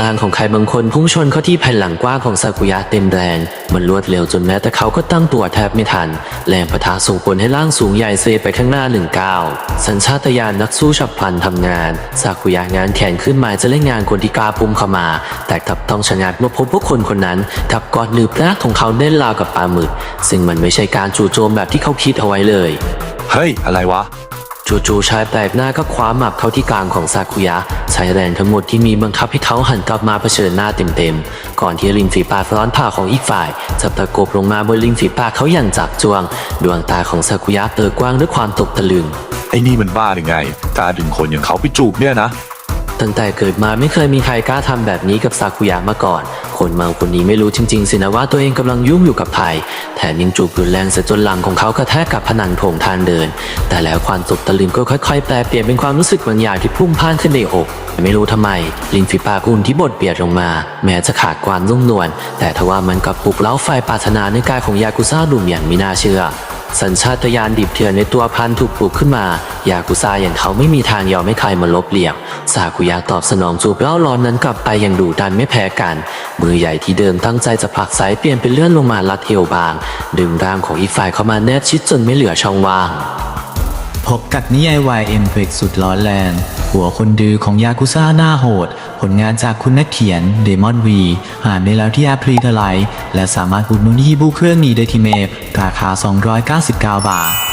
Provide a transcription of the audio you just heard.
ร่างของใครบางคนพุ่งชนเข้าที่แผ่นหลังกว้างของซากุยะเต็มแรง มันรวดเร็วจนแม้แต่เขาก็ตั้งตัวแทบไม่ทัน แรงประทะส่งผลให้ร่างสูงใหญ่เซไปข้างหน้าหนึ่งก้าวสัญชาตญาณนักสู้ฉับพลันทำงาน ซากุยะงานแขนขึ้นมาจะเล่นงานคนที่กล้าพุ่มเข้ามา แต่กลับต้องชะงักเมื่อพบว่าคนคนนั้นทับกอดนืบหน้าของเขาเน่นราวกับปลาหมึกซึ่งมันไม่ใช่การจู่โจมแบบที่เขาคิดเอาไว้เลย เฮ้ย อะไรวะ จู่ๆชายแปลกหน้าก็คว้าหมับเข้าที่กลางของซากุยะใช้แรงทั้งหมดที่มีบังคับให้เขาหันกลับมาเผชิญหน้าเต็มๆ ก่อนที่ริมฝีปากร้อนผ่าของอีกฝ่ายจะตะกบลงมาบนริมฝีปากเขาอย่างจับจวง ดวงตาของซากุยะเปิดกว้างด้วยความตกตะลึงไอ้นี่มันบ้าหรือไงตาดึงคนอย่างเขาไปจูบเนี่ยนะ ตั้งแต่เกิดมาไม่เคยมีใครกล้าทำแบบนี้กับซากุยะมาก่อน คนเมาคนนี้ไม่รู้จริง ๆ สินะว่าตัวเองกำลังยุ่งอยู่กับใครแถมยังจูบรุนแรงเสียจนหลังของเขากระแทกกับผนังโถงทางเดิน แต่แล้วความตกตะลึงก็ค่อยๆ แปลเปลี่ยนเป็นความรู้สึกบางอย่างที่พุ่งพ่านขึ้นในอกไม่รู้ทำไม ลินฝีปากอุ่นที่บดเปียดลงมา แม้จะขาดความนุ่มนวลแต่ทว่ามันกลับปลุกเล้าไฟปรารถนาในกายของยากุซ่าดุ่มอย่างไม่น่าเชื่อ สัญชาตญาณดิบเถื่อนในตัวพันถูกปลุกขึ้นมา ยากุซ่าอย่างเขาไม่มีทางยอมให้ใครมาลบเหลี่ยม ซากุยะตอบสนองจูบเล่าร้อนนั้นกลับไปอย่างดุดันไม่แพ้กัน มือใหญ่ที่เดิมตั้งใจจะผลักสายเปลี่ยนเป็นเลื่อนลงมาลัดเอวบาง ดึงร่างของอีกฝ่ายเข้ามาแนบชิดจนไม่เหลือช่องว่าง พบกับนิยายวายเอ็มเฟกสุดร้อนแรง หัวคนดื้อของยากุซ่าหน้าโหด ผลงานจากคุณนักเขียนเดมอนวีอ่านได้แล้วที่แอปพลิเคไลและสามารถอุดหนุนฮีบูเครื่องนี้ได้ที่เมพราคา 299 บาท